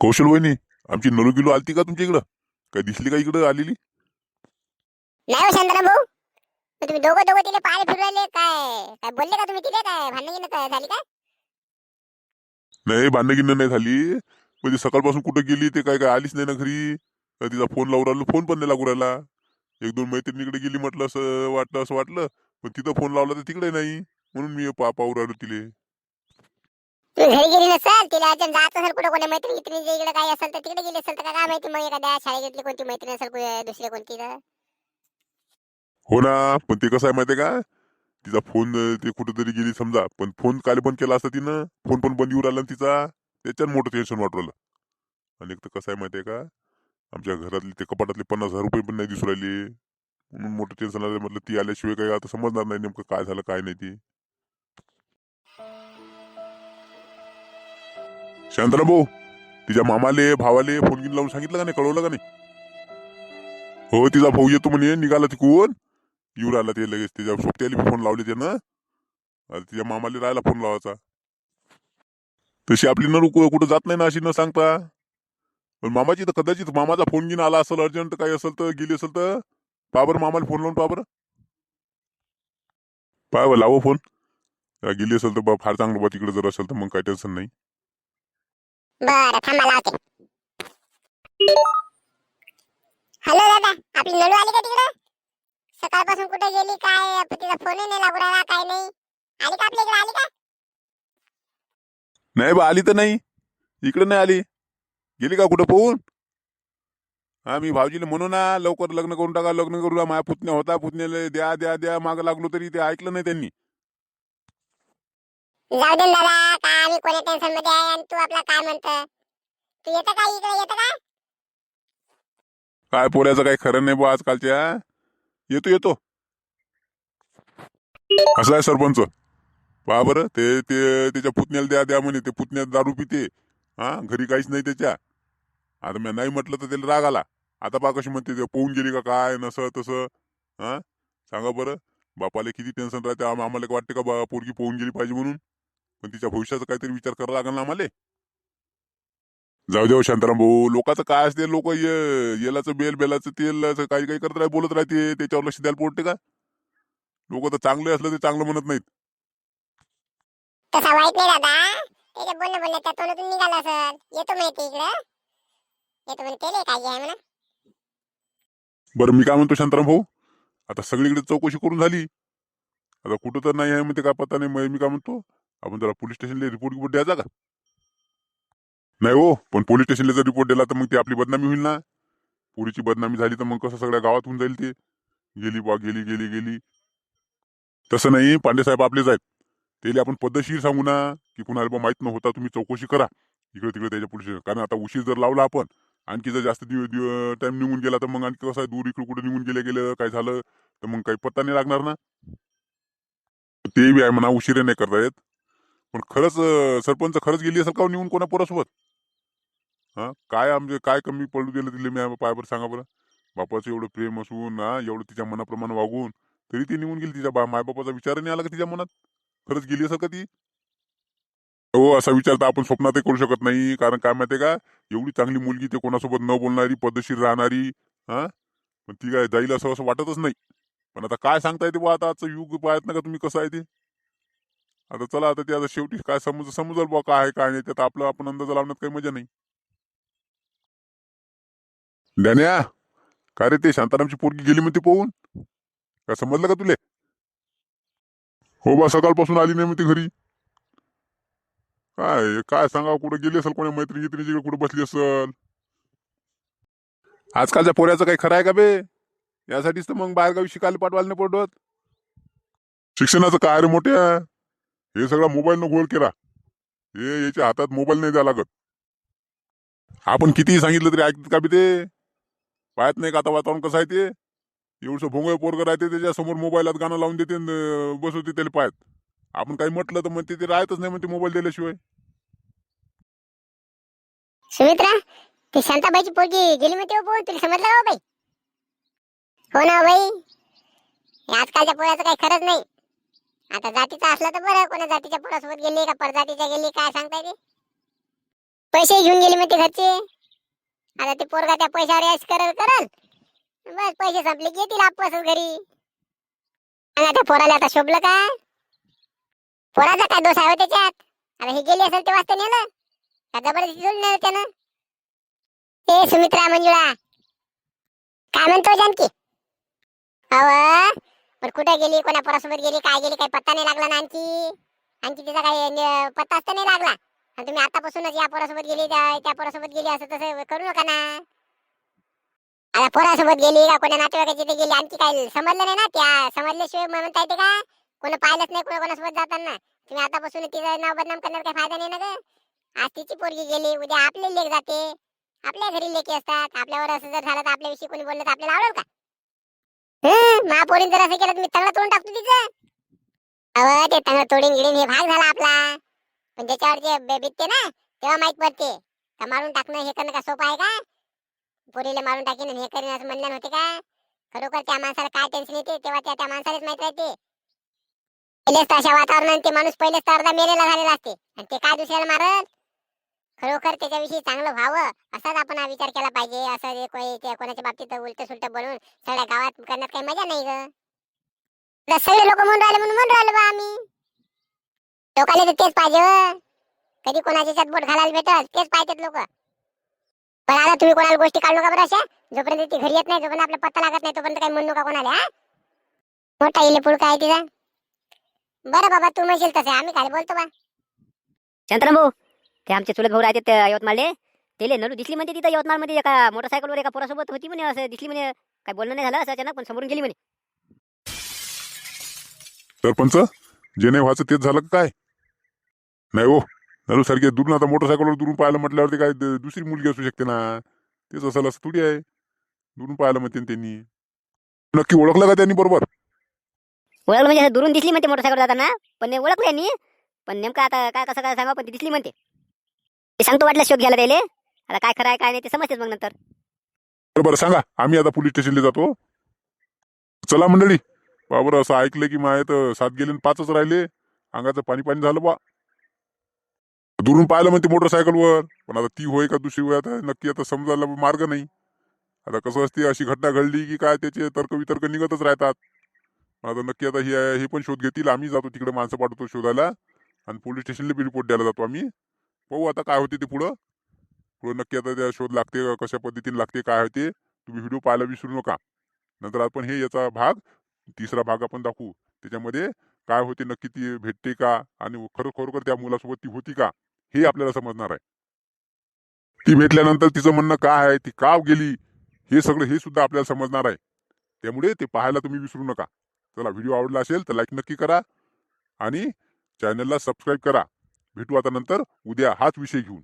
कौशल वहिनी आमची नलू गिलो आलती का तुमच्या इकडं? काय दिसली का इकडं आलेली? नाही हो शांताराम भाऊ. मग तुम्ही दोघं दोघं तिला पाहायला फिरू राहिले काय काय बोलले का तुम्ही तिथे? काय भांडण गिंडण काय झाली काय नाही भांडण गिंडण नाही झाली. म्हणजे सकाळपासून कुठं गेली ते काय काय आलीच नाही ना घरी. तर तिचा फोन लावून राहिलो फोन पण नाही लागू राहिला. एक दोन मैत्रिणीकडे गेली म्हटलं असं वाटलं असं वाटलं. पण तिथं फोन लावला तर तिकडे नाही. म्हणून मी पा पाहू राहिलो तिले. घरी गेली नसेल तिला अजून जात असेल कुठे कोणी मैत्रिणी मैत्रिणीच्या इकडे काही असेल तर तिकडे गेली असेल तर काय माहिती मग एखाद्या शाळेतली कोणती मैत्रीण असेल कुठे दुसरी कोणती तर. हो ना पण ते कसं आहे माहितीये का? तिचा फोन ते कुठेतरी गेली समजा पण फोन काल बंद केला असता तिनं फोन पण बंद येऊ राहिला ना तिचा त्याच्यात मोठं टेन्शन वाटू राहिलं आणि एक तर कसं आहे माहितीये का? आमच्या घरातले ते कपाटातले पन्नास हजार रुपये पण नाही दिसू राहिले. म्हणून मोठं टेन्शन आलं म्हटलं ती आल्याशिवाय काही आता समजणार नाही नेमकं काय झालं काय नाही ते. शांतराम भाऊ तिच्या मामाले भावाले फोन गिन लावून सांगितलं का नाही? कळवलं का नाही? हो तिचा भाऊ येतो म्हणे निघाला तिकून येऊ राहिला ते लगेच तिच्या सोबत्याला बी फोन लावले त्यानं. अरे तिच्या मामाले राहायला फोन लावायचा. तशी आपली न कुठं जात नाही ना अशी न सांगता. पण मामाची तर कदाचित मामाचा फोन घेऊन आला असेल अर्जंट काही असेल तर गेली असेल तर पाबर मामाला फोन लावून पाबर. पाय लावो फोन. गेली असेल तर बा फार चांगलं बा तिकडे जर असेल तर मग काही टेन्शन नाही. बरं थांबा लावते. हॅलो दादा आपली नळू आली का तिकडे? सकाळपासून कुठे गेली काय? तिचा फोन नाही लागू राहिला काय नाही. आली का आपल्या इकडे आली का? नाही बा आली तर नाही. इकडे नाही आली. गेली का कुठं पोहून? हा मी भाऊजीला म्हणू ना लवकर लग्न करून टाका लग्न करू माझ्या पुतण्या होता पुतण्याला द्या द्या द्या मागं लागलो तरी ते ऐकलं नाही त्यांनी. जाऊ दे दादा काय आम्ही कोण्या टेन्शनमध्ये आहे आणि तू आपला काय म्हणत तू येतं का इकडे येतं का? काय पोऱ्याचं काही खरं नाही बा आजकालच्या. येतो येतो. असं आहे सरपंच. पहा बरं ते ते त्याच्या पुतण्याला द्या द्या म्हणे. ते पुतण्यात दारू पिते. हा घरी काहीच नाही त्याच्या. आता मी नाही म्हटलं तर त्याला राग आला. आता पहा कशी म्हणते ते पोहून गेली का काय नसं तसं. हा सांगा बरं. बापाला किती टेन्शन राहते आम- आम्हाला वाटते का बा पोरगी पोहून गेली पाहिजे म्हणून? पण तिच्या भविष्याचा काहीतरी विचार करावा लागेल ना आम्हाला. जाऊ देऊ शांताराम भाऊ लोकांचं काय असते लोक येलाचं बेल बेलाचं तेल काही काही करत राह बोलत राहते त्याच्यावर लक्ष द्यायला पोटते का? लोक तर चांगले असलं ते चांगलं म्हणत नाहीत. तसा वाईट नाही दादा. त्याच्या बोलणं बोलणं त्या तोंडातून निघाला असेल. येतो माहिती इकडं. येतो म्हणे त्याला काय आहे म्हणा बरं मी काय म्हणतो शांताराम भाऊ? आता सगळीकडे चौकशी करून झाली. आता कुठं तर नाही आहे म्हणते काय पत्ता नाही मग मी काय म्हणतो? आपण जरा पोलीस स्टेशनला रिपोर्ट रिपोर्ट द्यायचा का? नाही हो पण पोलीस स्टेशनला जर रिपोर्ट दिला तर मग ती आपली बदनामी होईल ना. पोरीची बदनामी झाली तर मग कसं सगळ्या गावात होऊन जाईल ते. गेली बा गेली गेली गेली. तसं नाही पांडे साहेब आपलेच आहेत. त्याला आपण पद्धतशीर सांगू ना की कुणाला बा माहीत न होता तुम्ही चौकशी करा. इकडे तिकडे त्याच्या पोलीस कारण आता उशीर जर लावला आपण आणखी जर जास्त टाइम निघून गेला तर मग आणखी कसं आहे दूर इकडे कुठे निघून गेले गेलं काय झालं तर मग काही पत्ता नाही लागणार ना. ते बी आहे म्हणा उशीर नाही करता येत. पण खरंच सरपंच खरंच गेली असेल का हो निघून कोणा पोरासोबत? हा? काय आमचे काय कमी पडू दिलं तिले मी पाय बरं सांगा बरं. बापाचं एवढं प्रेम असून एवढं तिच्या मनाप्रमाणे वागून तरी ती निघून गेली तिच्या बा मायबापाचा विचार नाही आला का तिच्या मनात? खरंच गेली असेल का ती? हो असा विचार तर आपण स्वप्नातही करू शकत नाही. कारण काय माहितीये का? एवढी चांगली मुलगी ते कोणासोबत न बोलणारी पद्धतशीर राहणारी हा? पण ती काय जाईल असं असं वाटतच नाही. पण आता काय सांगता येते बा आता आजचं युग पाहत ना का तुम्ही कसं आहे ते? आता चला आता ते आता शेवटी काय समज समजल बा काय आहे काय नाही त्यात आपलं आपण अंदाज लावण्यात काही मजा नाही. ध्यान्या काय रे ते शांतारामची पोरगी गेली म्हणते पोहून? काय समजलं का तुले? हो बा सकाळपासून आली नाही म्हणते घरी. काय काय सांगा कुठं गेली असेल कोणा मैत्रिणी गित्रिणीकडे कुठं बसली असेल? आजकालच्या पोऱ्याचं काही खरं आहे का बे? यासाठीच तर मग बाहेरगावी शिकायला पाठवायला नाही पडत. शिक्षणाचं काय रे मोठ्या? हे सगळा मोबाईलनं गोल केला. हे याच्या हातात मोबाईल नाही द्या लागत. आपण कितीही सांगितलं तरी ऐकतात का बी ते? पाहत नाही का आता वातावरण कसं आहे ते? एवढं भोंगळ पोरग राहते त्याच्यासमोर मोबाईलात गाणं लावून देते बसवते त्याला पाहत आपण काही म्हटलं तर म्हणते ते राहतच नाही म्हणते मोबाईल दिल्याशिवाय. सुमित्रा ती शांताबाईची पोरगी गेली म्हणते हो तुला समजलं का हो बाई? हो ना हो बाई. आजकालच्या पोराचं काही खरंच नाही. आता जातीचं असलं तर बरं कोणा जातीच्या पोरासोबत गेली का परजातीच्या गेली काय सांगता ते? पैसे घेऊन गेले मग ते घरचे. आता ते पोरगा त्या पैशावर यश करल करल. बस पैसे संपले की येतील आपस घरी. आणि आता पोराला आता शोभलं का पोराचा काय दोष आहे हो त्याच्यात? आता हे गेली असेल तेव्हाच ते नेलं का जबरदस्ती सोडून नेलं त्यानं? हे सुमित्रा मंजुळा. काय म्हणतो जानकी? अव पण कुठे गेली कोणा पोरासोबत गेली काय गेली काही पत्ता नाही लागला ना आणखी. आणखी तिचा काही न- पत्ताच तर नाही लागला. आणि तुम्ही आतापासूनच या पोरासोबत गेली त्या पोरासोबत गेली असं तसं करू नका ना. आता पोरासोबत गेली का कोणा नातेवाईकाच्या इथे गेली आणखी काही समजलं नाही ना त्या. समजल्याशिवाय म्हणता येते का? कोणी पाहिलंच नाही कोणा कोणासोबत जाताना. तुम्ही आतापासून तिचं नाव बदनाम करणार काही फायदा नाही ना ग? आज तिची पोरगी गेली उद्या आपले लेख जाते. आपल्या घरी लेखी असतात. आपल्यावर असं जर झालं तर आपल्याविषयी कोणी बोललं तर आपल्याला आवडेल का? महापोरीन जर असं केलं तर मी तंगड तोडून टाकतो तिचं अव ते तंगड तोडून गिडीन हे भाग झाला आपला. पण ज्याच्यावर जे बे- ना तेव्हा माहीत पडते. का मारून टाकणं हे करणं का सोपं आहे का? पोरीला मारून टाकीन हे करीन असं म्हणलं नव्हते का? खरोखर त्या माणसाला काय टेन्शन येते तेव्हा त्या त्या माणसालाच माहीत राहते. पहिलेच तर अशा वातावरणात ते माणूस पहिलेच तर अर्धा मेलेला झालेला असते. आणि ते काय दुसऱ्याला मारत? खरोखर त्याच्याविषयी चांगलं व्हावं असाच आपण हा विचार केला पाहिजे. असं जे कोणी कोणाच्या बाबतीत उलट सुलट बोलून सगळ्या गावात करण्यात काही मजा नाही ग. सगळे लोक म्हणून राहिले म्हणून म्हणून राहिलो बा आम्ही. लोकांना तर तेच पाहिजे कधी कोणाच्या याच्यात बोट घालायला भेटल तेच पाहिजेत लोक. पण आता तुम्ही कोणाला गोष्टी काढू नका बरं अशा. जोपर्यंत ती घरी येत नाही जोपर्यंत आपला पत्ता लागत नाही तोपर्यंत काही म्हणू नका कोणाला हा? मोठा इले पुढ काय तिचा. बरं बाबा तू म्हणशील तसे आम्ही काय बोलतो बा. चंद्रभाऊ ते आमचे चुलत भाऊ राहते यवतमाळले. तेले नरू दिसली म्हणते तिथं यवतमाळमध्ये एका मोटरसायकलवर एका पोरासोबत होती म्हणे असं दिसली म्हणे. काय बोलणं नाही झालं असं अचानक पण समोरून गेली म्हणे. सरपंच जे नाही व्हायचं तेच झालं का काय? नाही हो नरू सारखे दुरून आता मोटरसायकलवर दुरून पाहायला म्हटल्यावरती काय द- दुसरी मुलगी असू शकते ना? तेच असेल असं थोडी आहे. दुरून पाहायला म्हणते ना त्यांनी. नक्की ओळखलं का त्यांनी बरोबर? ओळखलं म्हणजे असं दुरून दिसली म्हणते मोटरसायकल जाताना पण नाही ओळखलं यांनी. पण नेमकं आता काय कसं काय सांगा पण ती दिसली म्हणते. ते सांगतो वाटलं शोध घ्यायला त्याले आता काय खरं आहे काय नाही ते समजतेच मग नंतर. बरं बरं सांगा. आम्ही आता पोलीस स्टेशनला जातो. चला मंडळी. बाबर असं ऐकलं की माय तर सात गेले आणि पाचच राहिले. अंगाचं पाणी पाणी झालं बा. दुरून पाहिलं म्हणते मोटरसायकलवर पण आता ती होय का दुसरी होय आता नक्की आता समजायला मार्ग नाही. आता कसं असते अशी घटना घडली की काय त्याचे तर्क वितर्क निघतच राहतात. आता नक्की आता हे पण शोध घेतील. आम्ही जातो तिकडे माणसं पाठवतो शोधायला. आणि पोलीस स्टेशनला बी रिपोर्ट द्यायला जातो आम्ही. पाहू आता काय होते ते पुढं. पुढं नक्की आता त्या शोध लागते कशा पद्धतीने लागते काय होते तुम्ही व्हिडिओ पाहायला विसरू नका. नंतर आपण हे याचा भाग तिसरा भाग आपण दाखवू. त्याच्यामध्ये काय होते नक्की ती भेटते का आणि खरं खरोखर त्या मुलासोबत ती होती का हे आपल्याला समजणार आहे. ती भेटल्यानंतर तिचं म्हणणं काय आहे ती का गेली हे सगळं हे सुद्धा आपल्याला समजणार आहे. त्यामुळे ते पाहायला तुम्ही विसरू नका. चला व्हिडिओ आवडला असेल तर लाईक नक्की करा आणि चॅनलला सबस्क्राईब करा. भेटू आता नंतर. उद्या हाच विषय घेऊन.